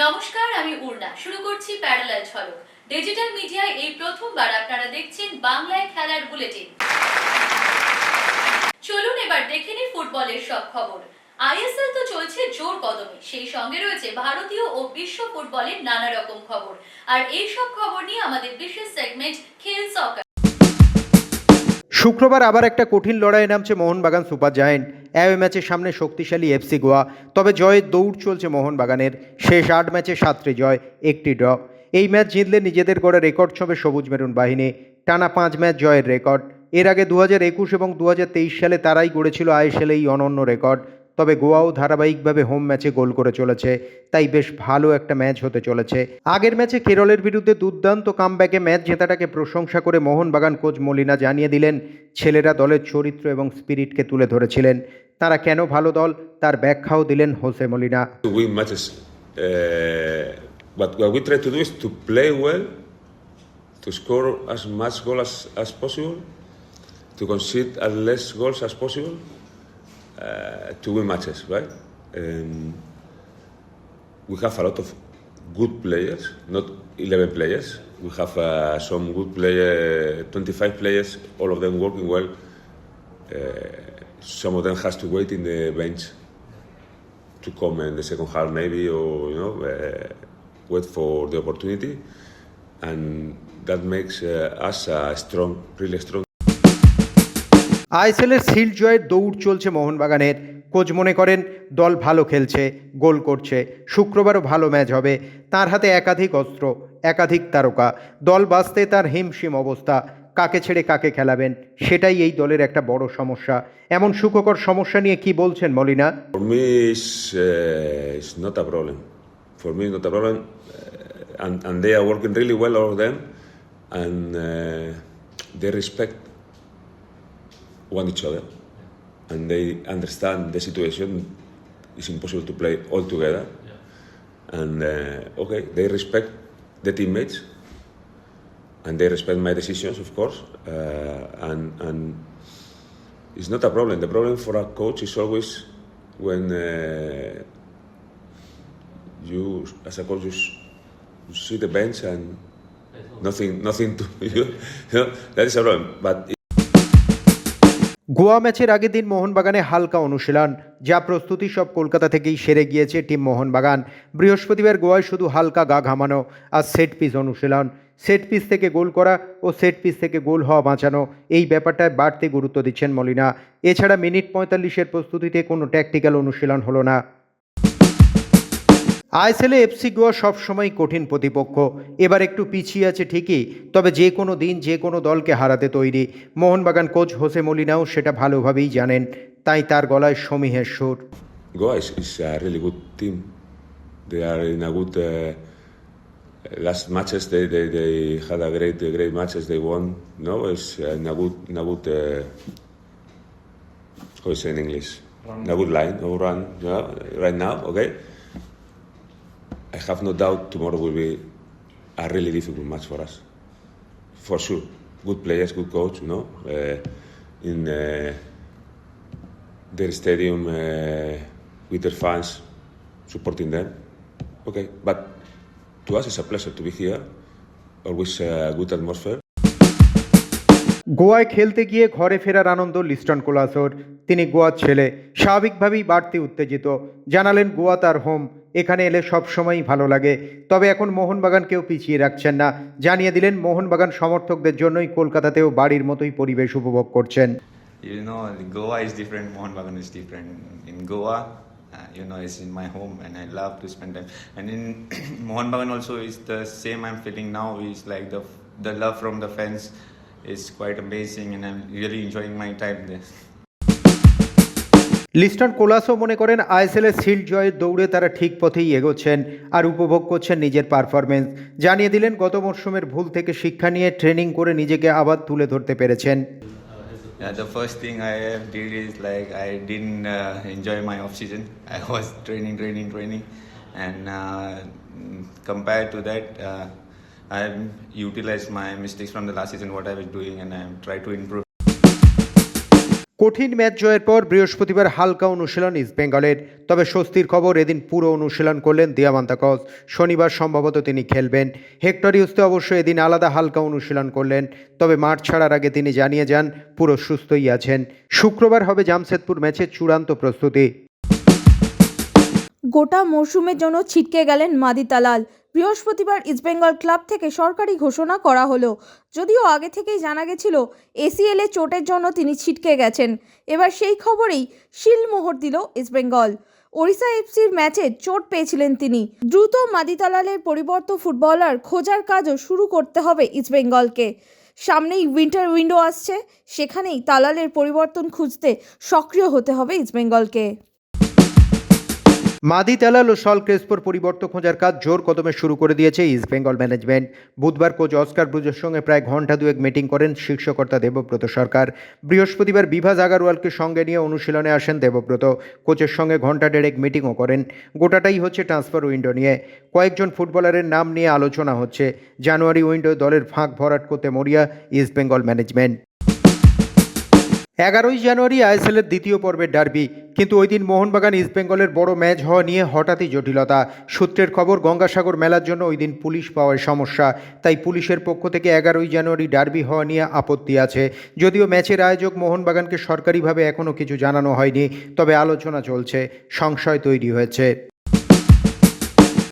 নমস্কার, আমি উর্না শুরু করছি প্যারালাল ঝলক। ডিজিটাল মিডিয়ায় এই প্রথমবার আপনারা দেখছেন বাংলায় খেলার বুলেটিন। চলুন এবার দেখে নিই ফুটবলের সব খবর। আইএসএল তো চলছে জোর কদমে। সেই সঙ্গে রয়েছে ভারতীয় ও বিশ্ব ফুটবলের নানা রকম খবর। আর এই সব খবর নিয়ে আমাদের বিশেষ সেগমেন্ট খেল সকার শুক্রবার আবার একটা কঠিন লড়াই নামছে মোহনবাগান সুপার জায়েন্ট। অ্যাওয়ে ম্যাচের সামনে শক্তিশালী এফসি গোয়া। তবে জয়ের দৌড় চলছে মোহনবাগানের। শেষ আট ম্যাচে সাতটি জয়, একটি ড্র। এই ম্যাচ জিতলে নিজেদের গড়ে রেকর্ড ছবে সবুজ মেরুন বাহিনী। টানা পাঁচ ম্যাচ জয়ের রেকর্ড। এর আগে দু হাজার একুশ এবং দু হাজার তেইশ সালে তারাই গড়েছিল আইএসএল এই অনন্য রেকর্ড। তবে গোয়াও ধারাবাহিকভাবে হোম ম্যাচে গোল করে চলেছে। তাই বেশ ভালো একটা ম্যাচ হতে চলেছে। আগের ম্যাচে কেরলের বিরুদ্ধে দুর্দান্ত কামব্যাকে ম্যাচ জেতাটাকে প্রশংসা করে মোহনবাগান কোচ মলিনা জানিয়ে দিলেন ছেলেরা দলের চরিত্র এবং স্পিরিটকে তুলে ধরেছিলেন। তারা কেন ভালো দল? তার ব্যাখ্যাও দিলেন Jose Molina. To. Uh, score as much goal as, as possible, to concede as less goals as possible, uh, to win matches, right? Um, we have a lot of good players, not 11 players. We have uh, some good players, 25 players, all of them working well. Uh, some of them has to wait in the bench to come in the second half maybe or you know uh, wait for the opportunity and that makes uh, us uh, strong really strong আইএসএলের সিল জয়ের দৌড় চলছে মোহনবাগানের। Coach মনে করেন দল ভালো খেলছে গোল করছে শুক্রবারও ভালো ম্যাচ হবে। তার হাতে একাধিক অস্ত্র একাধিক তারকা। দল বাঁচতে তার হিমশিম অবস্থা। কাকে ছেড়ে কাকে খেলাবেন সেটাই এই দলের একটা বড় সমস্যা। এমন সুখকর সমস্যা নিয়ে কি বলছেন Molina? Uh, uh, and, and they are working really well all of them. And uh, they respect one each other and they understand the situation it's impossible to play all together. And uh, okay they respect the teammates and they respect my decisions of course uh, and and it's not a problem. The problem for a coach is always when uh, you as a coach you, you see the bench and nothing nothing to you. Know that is a problem but Goa ম্যাচের আগের দিন মোহনবাগানে হালকা অনুশীলন, যা প্রস্তুতি সব কলকাতা থেকেই সেরে গিয়েছে টিম মোহনবাগান। বৃহস্পতিবার গোয়ায় শুধু হালকা গা ঘামানো আর সেট পিস অনুশীলন। সেট পিস থেকে গোল করা ও সেট পিস থেকে গোল হওয়া বাঁচানো, এই ব্যাপারটায় বাড়তি গুরুত্ব দিচ্ছেন মলিনা। এছাড়া মিনিট পঁয়তাল্লিশের প্রস্তুতিতে কোনো ট্যাকটিক্যাল অনুশীলন হলো না। আইএসএলে এফসি গোয়া সবসময় কঠিন প্রতিপক্ষ এবার একটু পিছিয়ে আছে ঠিকই তবে যে কোনো দিন যে কোনো দলকে হারাতে তৈরি মোহনবাগান কোচ হোসে মলিনাও সেটা ভালোভাবেই জানেন তাই তার গলায় সমীহের সুর. Uh, uh. No, it's in a good in a good. Uh, how is it in English? Run. In a good line or run. Yeah, right now, okay. I have no doubt tomorrow will be a really difficult match for us, for sure. Good players, good coach. You know, uh, in. Uh, their stadium uh, with their fans supporting them. Okay, but to us it's a pleasure to be here. Always a good atmosphere. গোয়ায় খেলতে গিয়ে ঘরে ফেরার আনন্দ Liston কোলাসোর তিনি গোয়ার ছেলে। স্বাভাবিকভাবেই বাড়তি উত্তেজিত। জানালেন, গোয়া তার হোম এখানে এলে সবসময়ই ভালো লাগে। তবে এখন মোহনবাগান কেউ পিছিয়ে রাখছেন না। জানিয়ে দিলেন, মোহনবাগান সমর্থকদের জন্যই কলকাতাতেও বাড়ির মতোই পরিবেশ উপভোগ করছেন। Goa is different Mohun Bagan is different in Goa you know in my home and I love to Mohun Bagan also is the same I am feeling now like the love from the fans is quite amazing my time Liston কোলাসও মনে করেন আইএসএলের sealed জয়ের দৌড়ে তারা ঠিক পথেই এগোচ্ছেন আর উপভোগ করছেন নিজের পারফরমেন্স জানিয়ে দিলেন গত মরশুমের ভুল থেকে শিক্ষা নিয়ে ট্রেনিং করে নিজেকে আবার তুলে ধরতে পেরেছেন Yeah, the first thing I have did is like I didn't uh, enjoy my off season. I was training, training, training, and uh, mm, compared to that, uh, I utilized my mistakes from the last season, what I was doing, and I tried to improve. কঠিন match জয়ের পর বৃহস্পতিবার হালকা অনুশীলন ইস্টবেঙ্গলের তবে স্বস্তির খবর, এদিন পুরো অনুশীলন করলেন দিয়ামান্তা কস শনিবার সম্ভবত তিনি খেলবেন। হেক্টর ইউস্তে অবশ্য এদিন আলাদা হালকা অনুশীলন করলেন। তবে মাঠ ছাড়ার আগে তিনি জানিয়ে যান, পুরো সুস্থই আছেন। শুক্রবার হবে জামশেদপুর ম্যাচের চূড়ান্ত প্রস্তুতি। গোটা মরশুমের জন্য ছিটকে গেলেন মাদি তালাল। বৃহস্পতিবার ইস্টবেঙ্গল ক্লাব থেকে সরকারি ঘোষণা করা হলো। যদিও আগে থেকেই জানা গেছিল, এসিএলে চোটের জন্য তিনি ছিটকে গেছেন। এবার সেই খবরেই শিলমোহর দিল ইস্টবেঙ্গল ওড়িশা এফসির ম্যাচে চোট পেয়েছিলেন তিনি। দ্রুত মাদি তালালের পরিবর্ত ফুটবলার খোঁজার কাজও শুরু করতে হবে ইস্টবেঙ্গলকে সামনেই উইন্টার উইন্ডো আসছে, সেখানেই তালালের পরিবর্তন খুঁজতে সক্রিয় হতে হবে ইস্টবেঙ্গলকে মাদি তেলাল ও সল ক্রেসপোর পরিবর্তন খোঁজার কাজ জোর কদমে শুরু করে দিয়েছে ইস্টবেঙ্গল ম্যানেজমেন্ট বুধবার কোচ অস্কার ব্রুজের সঙ্গে প্রায় ঘণ্টা দুয়েক মিটিং করেন শীর্ষকর্তা দেবব্রত সরকার। বৃহস্পতিবার বিভাজ আগারওয়ালকে সঙ্গে নিয়ে অনুশীলনে আসেন দেবব্রত। কোচের সঙ্গে ঘণ্টা দেড়েক মিটিংও করেন। গোটাটাই হচ্ছে ট্রান্সফার উইন্ডো নিয়ে। কয়েকজন ফুটবলারের নাম নিয়ে আলোচনা হচ্ছে। জানুয়ারি উইন্ডো দলের ফাঁক ভরাট করতে মরিয়া ইস্টবেঙ্গল ম্যানেজমেন্ট এগারোই জানুয়ারি আইএসএলের দ্বিতীয় পর্বের ডার্বি, কিন্তু ওই দিন মোহনবাগান ইস্টবেঙ্গলের বড় ম্যাচ হওয়া নিয়ে হঠাৎই জটিলতা। সূত্রের খবর, গঙ্গাসাগর মেলার জন্য ওই দিন পুলিশ পাওয়ার সমস্যা। তাই পুলিশের পক্ষ থেকে এগারোই জানুয়ারি ডার্বি হওয়া নিয়ে আপত্তি আছে। যদিও ম্যাচের আয়োজক মোহনবাগানকে সরকারিভাবে এখনও কিছু জানানো হয়নি, তবে আলোচনা চলছে, সংশয় তৈরি হয়েছে।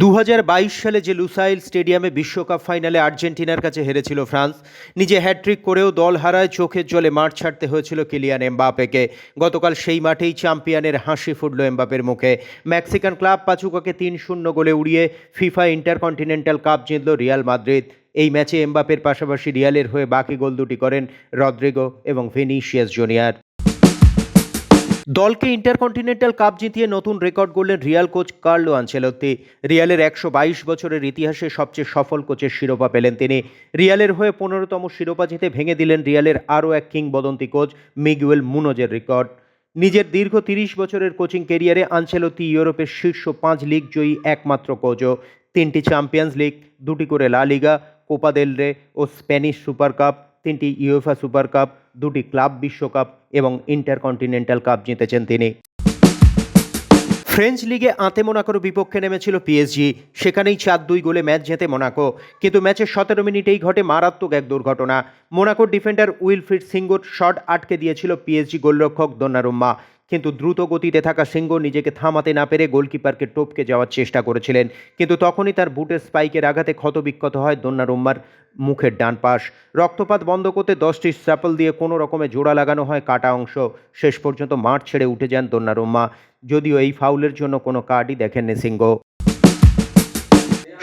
দু হাজার বাইশ সালে যে লুসাইল স্টেডিয়ামে বিশ্বকাপ ফাইনালে আর্জেন্টিনার কাছে হেরেছিল ফ্রান্স, নিজে হ্যাট্রিক করেও দল হারায়, চোখের জলে মাঠ ছাড়তে হয়েছিল কিলিয়ান এমবাপেকে গতকাল সেই মাঠেই চ্যাম্পিয়নের হাসি ফুটল এমবাপের মুখে। মেক্সিকান ক্লাব পাচুকাকে তিন শূন্য গোলে উড়িয়ে ফিফা ইন্টারকন্টিনেন্টাল কাপ জিতল রিয়াল মাদ্রিদ। এই ম্যাচে এমবাপের পাশাপাশি রিয়ালের হয়ে বাকি গোল দুটি করেন রদ্রিগো এবং ভিনিসিয়াস জুনিয়র। দলকে ইন্টারকন্টিনেন্টাল কাপ জিতিয়ে নতুন রেকর্ড গড়লেন রিয়াল কোচ কার্লো আনচেলত্তি। রিয়ালের একশো বাইশ বছরের ইতিহাসে সবচেয়ে সফল কোচের শিরোপা পেলেন তিনি। রিয়ালের হয়ে পনেরোতম শিরোপা জিতে ভেঙে দিলেন রিয়ালের আরও এক কিংবদন্তি কোচ মিগুয়েল মুনোজের রেকর্ড। নিজের দীর্ঘ তিরিশ বছরের কোচিং কেরিয়ারে আনচেলত্তি ইউরোপের শীর্ষ পাঁচ লিগ জয়ী একমাত্র কোচও। তিনটি চ্যাম্পিয়ন্স লিগ, দুটি করে লা লিগা, কোপা দেল রে ও স্প্যানিশ সুপার কাপ। তিনটি ইউএফা সুপার কাপ দুটি ক্লাব বিশ্বকাপ এবং ইন্টারকন্টিনেন্টাল কাপ জিতেছেন তিনি। ফ্রেঞ্চ লিগে আঁতে মোনাকোর বিপক্ষে নেমেছিল পিএসজি সেখানেই চার দুই গোলে ম্যাচ জেতে মোনাকো কিন্তু ম্যাচের সতেরো মিনিটেই ঘটে মারাত্মক এক দুর্ঘটনা। মোনাকোর ডিফেন্ডার উইলফ্রিড সিঙ্গোর শট আটকে দিয়েছিল পিএসজি গোলরক্ষক দোনারুম্মা। কিন্তু দ্রুত গতিতে থাকা সিংহ নিজেকে থামাতে না পেরে গোলকিপারকে টপকে যাওয়ার চেষ্টা করেছিলেন। কিন্তু তখনই তার বুটের স্পাইকের আঘাতে ক্ষতবিক্ষত হয় দোন্নারুম্মার মুখের ডান পাশ। রক্তপাত বন্ধ করতে দশটি স্যাপল দিয়ে কোনো রকমে জোড়া লাগানো হয় কাটা অংশ। শেষ পর্যন্ত মাঠ ছেড়ে উঠে যান দোন্নারুম্মা। যদিও এই ফাউলের জন্য কোনো কার্ডই দেখেননি সিংহ।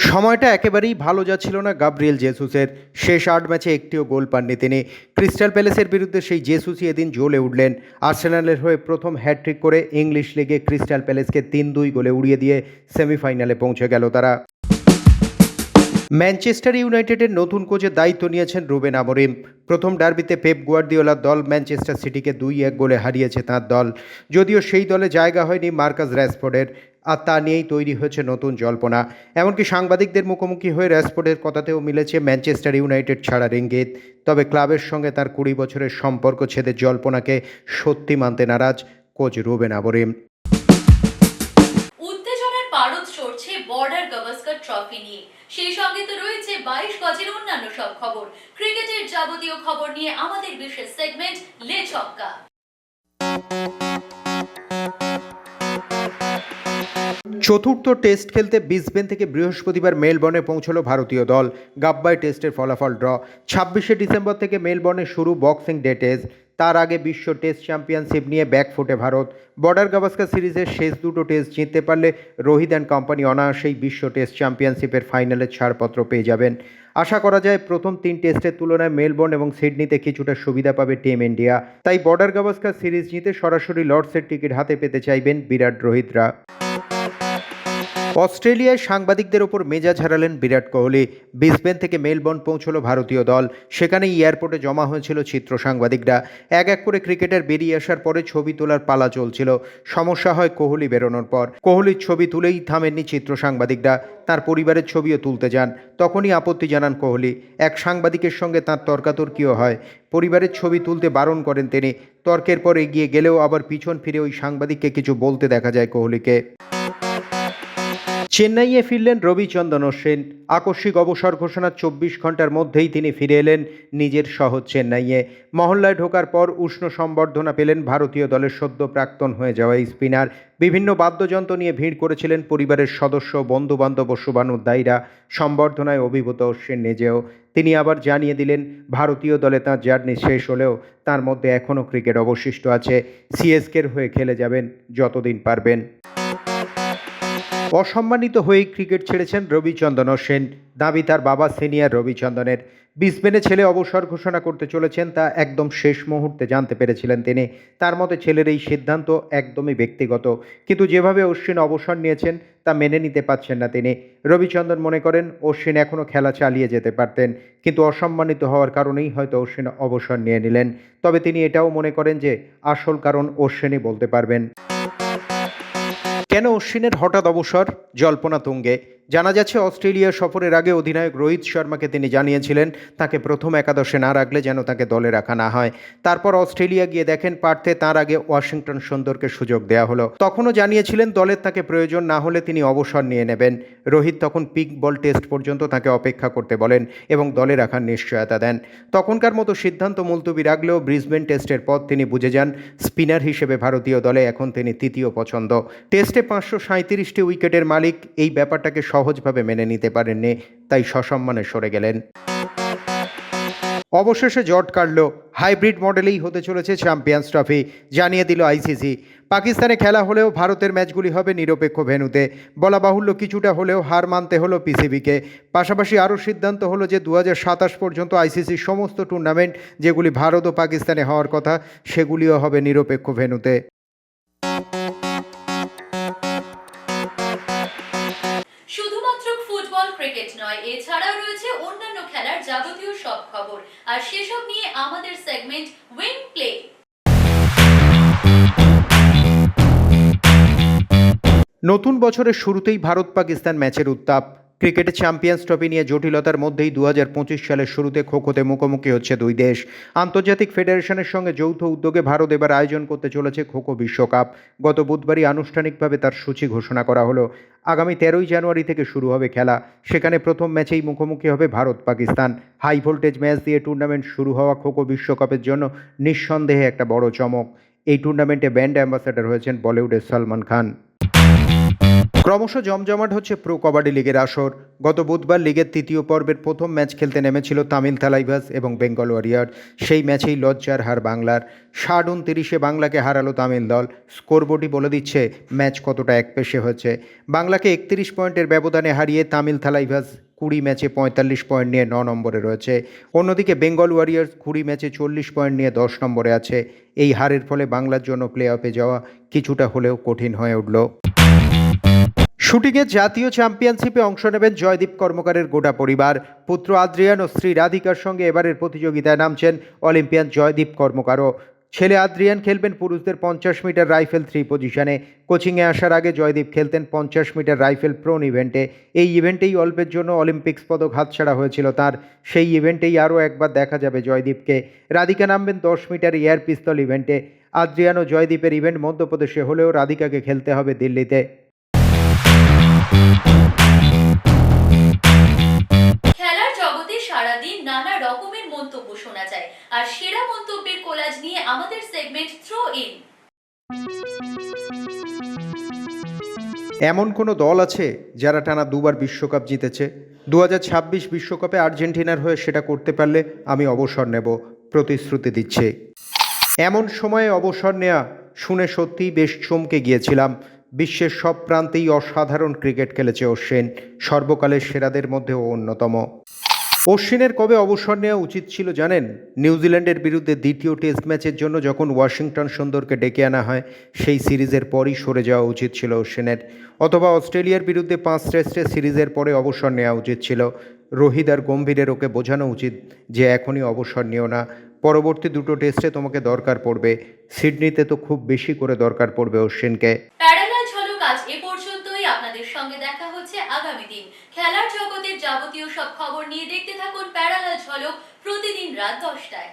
সময়টা একেবারেই ভালো যাচ্ছিল না গাব্রিয়েল জেসুসের। শেষ আট ম্যাচে একটিও গোল পাননি তিনি। ক্রিস্টাল প্যালেসের বিরুদ্ধে সেই জেসুসই এদিন জ্বলে উঠলেন। আর্সেনালের হয়ে প্রথম হ্যাট্রিক করে ইংলিশ লিগে ক্রিস্টাল প্যালেসকে তিন দুই গোলে উড়িয়ে দিয়ে সেমিফাইনালে পৌঁছে গেল তারা। ম্যানচেস্টার ইউনাইটেডের নতুন কোচের দায়িত্ব নিয়েছেন রুবেন আমরিম। প্রথম ডার্বিতে পেপ গুয়ার্দিওলার দল ম্যানচেস্টার সিটিকে দুই এক গোলে হারিয়েছে তাঁর দল। যদিও সেই দলে জায়গা হয়নি মার্কাস র্যাসফোর্ডের আর তা নিয়েই তৈরি হয়েছে নতুন জল্পনা। এমনকি সাংবাদিকদের মুখোমুখি হয়ে র্যাসফোর্ডের কথাতেও মিলেছে ম্যানচেস্টার ইউনাইটেড ছাড়ার ইঙ্গিত তবে ক্লাবের সঙ্গে তার কুড়ি বছরের সম্পর্ক ছেদের জল্পনাকে সত্যি মানতে নারাজ কোচ রুবেন চড়ছে বর্ডার গাভাস্কার ট্রফি নিয়ে। সেই সঙ্গে তো রয়েছে বাইশ গজের অন্যান্য সব খবর। ক্রিকেটের যাবতীয় খবর নিয়ে আমাদের বিশেষ সেগমেন্ট লে ছক্কা। চতুর্থ টেস্ট খেলতে ব্রিসবেন থেকে বৃহস্পতিবার মেলবর্নে পৌঁছলো ভারতীয় দল। গাব্বাই টেস্টের ফলাফল ড্র। ছাব্বিশে ডিসেম্বর থেকে মেলবর্নে শুরু বক্সিং ডে টেস্ট। তার আগে বিশ্ব টেস্ট চ্যাম্পিয়নশিপ নিয়ে ব্যাকফুটে ভারত। বর্ডার গাভাস্কার সিরিজের শেষ দুটো টেস্ট জিততে পারলে রোহিত অ্যান্ড কোম্পানি অনায়াসেই বিশ্ব টেস্ট চ্যাম্পিয়নশিপের ফাইনালের ছাড়পত্র পেয়ে যাবেন। আশা করা যায় প্রথম তিন টেস্টের তুলনায় মেলবোর্ন এবং সিডনিতে কিছুটা সুবিধা পাবে টিম ইন্ডিয়া। তাই বর্ডার গাভাস্কার সিরিজ জিতে সরাসরি লর্ডসের টিকিট হাতে পেতে চাইবেন বিরাট রোহিতরা। অস্ট্রেলিয়ায় সাংবাদিকদের ওপর মেজাজ হারালেন বিরাট কোহলি। ব্রিসবেন থেকে মেলবোর্ন পৌঁছলো ভারতীয় দল। সেখানেই এয়ারপোর্টে জমা হয়েছিল চিত্র সাংবাদিকরা। এক এক করে ক্রিকেটার বেরিয়ে আসার পরে ছবি তোলার পালা চলছিল। সমস্যা হয় কোহলি বেরোনোর পর। কোহলির ছবি তুলেই থামেননি চিত্র সাংবাদিকরা। তার পরিবারের ছবিও তুলতে যান। তখনই আপত্তি জানান কোহলি। এক সাংবাদিকের সঙ্গে তার তর্কাতর্কিও হয়। পরিবারের ছবি তুলতে বারণ করেন তিনি। তর্কের পর এগিয়ে গেলেও আবার পিছন ফিরে ওই সাংবাদিককে কিছু বলতে দেখা যায় কোহলিকে। চেন্নাইয়ে ফিরলেন রবিচন্দ্রন অশ্বিন আকস্মিক অবসর ঘোষণার চব্বিশ ঘণ্টার মধ্যেই তিনি ফিরে এলেন নিজের শহর চেন্নাইয়ে। মহল্লায় ঢোকার পর উষ্ণ সম্বর্ধনা পেলেন ভারতীয় দলের সদ্য প্রাক্তন হয়ে যাওয়া স্পিনার। বিভিন্ন বাদ্যযন্ত্র নিয়ে ভিড় করেছিলেন পরিবারের সদস্য, বন্ধুবান্ধব ও শুভানুদ্দায়ীরা সম্বর্ধনায় অভিভূত অশ্বিন নিজেও। তিনি আবার জানিয়ে দিলেন, ভারতীয় দলে তাঁর জার্নি শেষ হলেও তার মধ্যে এখনও ক্রিকেট অবশিষ্ট আছে। সিএসকের হয়ে খেলে যাবেন যতদিন পারবেন। অসম্মানিত হয়েই ক্রিকেট ছেড়েছেন রবিচন্দ্রন অশ্বিন দাবি তার বাবা সিনিয়র রবিচন্দ্রনের বিসবেনে ছেলে অবসর ঘোষণা করতে চলেছেন তা একদম শেষ মুহূর্তে জানতে পেরেছিলেন তিনি। তার মতে ছেলের এই সিদ্ধান্ত একদমই ব্যক্তিগত। কিন্তু যেভাবে অশ্বিন অবসর নিয়েছেন তা মেনে নিতে পারছেন না তিনি। রবিচন্দ্রন মনে করেন, অশ্বিন এখনও খেলা চালিয়ে যেতে পারতেন। কিন্তু অসম্মানিত হওয়ার কারণেই হয়তো অশ্বিন অবসর নিয়ে নিলেন। তবে তিনি এটাও মনে করেন যে, আসল কারণ অশ্বিনই বলতে পারবেন। কেন অশ্বিনের হঠাৎ অবসর? জল্পনা তুঙ্গে। জানা যাচ্ছে অস্ট্রেলিয়া সফরের আগে অধিনায়ক রোহিত শর্মাকে তিনি জানিয়েছিলেন, তাকে প্রথম একাদশে না রাখলে যেন তাকে দলে রাখা না হয়। তারপর অস্ট্রেলিয়া গিয়ে দেখেন, পার্থে তার আগে ওয়াশিংটন সুন্দরকে সুযোগ দেওয়া হলো। তখনও জানিয়েছিলেন, দলের তাকে প্রয়োজন না হলে তিনি অবসর নিয়ে নেবেন। রোহিত তখন পিক বল টেস্ট পর্যন্ত তাকে অপেক্ষা করতে বলেন এবং দলে রাখার নিশ্চয়তা দেন। তখনকার মতো সিদ্ধান্ত মুলতবি রাখলেও ব্রিসবেন টেস্টের পর তিনি বুঝে যান, স্পিনার হিসেবে ভারতীয় দলে এখন তিনি তৃতীয় পছন্দ। টেস্টে পাঁচশো সাঁত্রিশটি উইকেটের মালিক, এই ব্যাপারটাকে সহজভাবে মেনে নিতে পারেননি, তাই সসম্মানে সরে গেলেন। অবশেষে জট কাটল। হাইব্রিড মডেলেই হতে চলেছে চ্যাম্পিয়ন্স ট্রফি, জানিয়ে দিল আইসিসি। পাকিস্তানে খেলা হলেও ভারতের ম্যাচগুলি হবে নিরপেক্ষ ভেনুতে বলা বাহুল্য কিছুটা হলেও হার মানতে হলো পিসিবিকে। পাশাপাশি আরও সিদ্ধান্ত হলো যে দু হাজার সাতাশ পর্যন্ত আইসিসির সমস্ত টুর্নামেন্ট, যেগুলি ভারত ও পাকিস্তানে হওয়ার কথা, সেগুলিও হবে নিরপেক্ষ ভেন্যুতে। ক্রিকেট নয়, এছাড়াও রয়েছে অন্যান্য খেলার যাবতীয় সব খবর। আর সেসব নিয়ে আমাদের সেগমেন্ট উইং প্লে নতুন বছরের শুরুতেই ভারত পাকিস্তান ম্যাচের উত্তাপ। ক্রিকেটে চ্যাম্পিয়ন্স ট্রফি নিয়ে জটিলতার মধ্যেই দু হাজার পঁচিশ সালের শুরুতে খোখোতে মুখোমুখি হচ্ছে দুই দেশ। আন্তর্জাতিক ফেডারেশনের সঙ্গে যৌথ উদ্যোগে ভারত এবার আয়োজন করতে চলেছে খোখো বিশ্বকাপ। গত বুধবারই আনুষ্ঠানিকভাবে তার সূচি ঘোষণা করা হলো। আগামী তেরোই জানুয়ারি থেকে শুরু হবে খেলা। সেখানে প্রথম ম্যাচেই মুখোমুখি হবে Bharat Pakistan. High voltage match দিয়ে টুর্নামেন্ট শুরু হওয়া খোখো বিশ্বকাপের জন্য নিঃসন্দেহে একটা বড় চমক। এই টুর্নামেন্টে ব্যান্ড অ্যাম্বাসেডর হয়েছেন বলিউডের সলমান খান। ক্রমশ জমজমাট হচ্ছে প্রো কবাডি লিগের আসর। গত বুধবার লিগের তৃতীয় পর্বের প্রথম ম্যাচ খেলতে নেমেছিল তামিল থালাইভাস এবং বেঙ্গল ওয়ারিয়ার সেই ম্যাচেই লজ্জার হার বাংলার। ষাট উনতিরিশে বাংলাকে হারালো তামিল দল। স্কোরবোর্ডই বলে দিচ্ছে, ম্যাচ কতটা একপেশে হয়েছে। বাংলাকে একত্রিশ পয়েন্টের ব্যবধানে হারিয়ে তামিল থালাইভাস কুড়ি ম্যাচে পঁয়তাল্লিশ পয়েন্ট নিয়ে ন নম্বরে রয়েছে। অন্যদিকে বেঙ্গল ওয়ারিয়ার্স কুড়ি ম্যাচে চল্লিশ পয়েন্ট নিয়ে দশ নম্বরে আছে। এই হারের ফলে বাংলার জন্য প্লে অফে যাওয়া কিছুটা হলেও কঠিন হয়ে উঠল। শুটিংয়ে জাতীয় চ্যাম্পিয়নশিপে অংশ নেবেন জয়দীপ কর্মকারের গোটা পরিবার। পুত্র আদ্রিয়ান ও স্ত্রী রাধিকার সঙ্গে এবারের প্রতিযোগিতায় নামছেন অলিম্পিয়ান জয়দীপ কর্মকারও। ছেলে আদ্রিয়ান খেলবেন পুরুষদের পঞ্চাশ মিটার রাইফেল থ্রি পজিশনে। কোচিংয়ে আসার আগে জয়দীপ খেলতেন পঞ্চাশ মিটার রাইফেল প্রোন ইভেন্টে। এই ইভেন্টেই অল্পের জন্য অলিম্পিক্স পদক হাতছাড়া হয়েছিল তার। সেই ইভেন্টেই আরও একবার দেখা যাবে জয়দীপকে। রাধিকা নামবেন দশ মিটার এয়ার পিস্তল ইভেন্টে। আদ্রিয়ান ও জয়দীপের ইভেন্ট মধ্যপ্রদেশে হলেও রাধিকাকে খেলতে হবে দিল্লিতে। আমাদের সেগমেন্ট থ্রো ইন এমন কোনো দল আছে যারা টানা দুবার বিশ্বকাপ জিতেছে? দু বিশ্বকাপে আর্জেন্টিনার হয়ে সেটা করতে পারলে আমি অবসর নেব, প্রতিশ্রুতি দিচ্ছে। এমন সময়ে অবসর নেওয়া শুনে সত্যিই বেশ চমকে গিয়েছিলাম। বিশ্বের সব প্রান্তেই অসাধারণ ক্রিকেট খেলেছে অশ্বিন, সর্বকালের সেরাদের মধ্যেও অন্যতম। অশ্বিনের কবে অবসর নেওয়া উচিত ছিল জানেন? নিউজিল্যান্ডের বিরুদ্ধে দ্বিতীয় টেস্ট ম্যাচের জন্য যখন ওয়াশিংটন সুন্দরকে ডেকে আনা হয়, সেই সিরিজের পরই সরে যাওয়া উচিত ছিল অশ্বিনের অথবা অস্ট্রেলিয়ার বিরুদ্ধে পাঁচ টেস্টের সিরিজের পরে অবসর নেওয়া উচিত ছিল। রোহিত আর গম্ভীরের ওকে বোঝানো উচিত যে এখনই অবসর নিও না। পরবর্তী দুটো টেস্টে তোমাকে দরকার পড়বে। সিডনিতে তো খুব বেশি করে দরকার পড়বে অশ্বিনকে। প্রতিদিন রাত দশটায়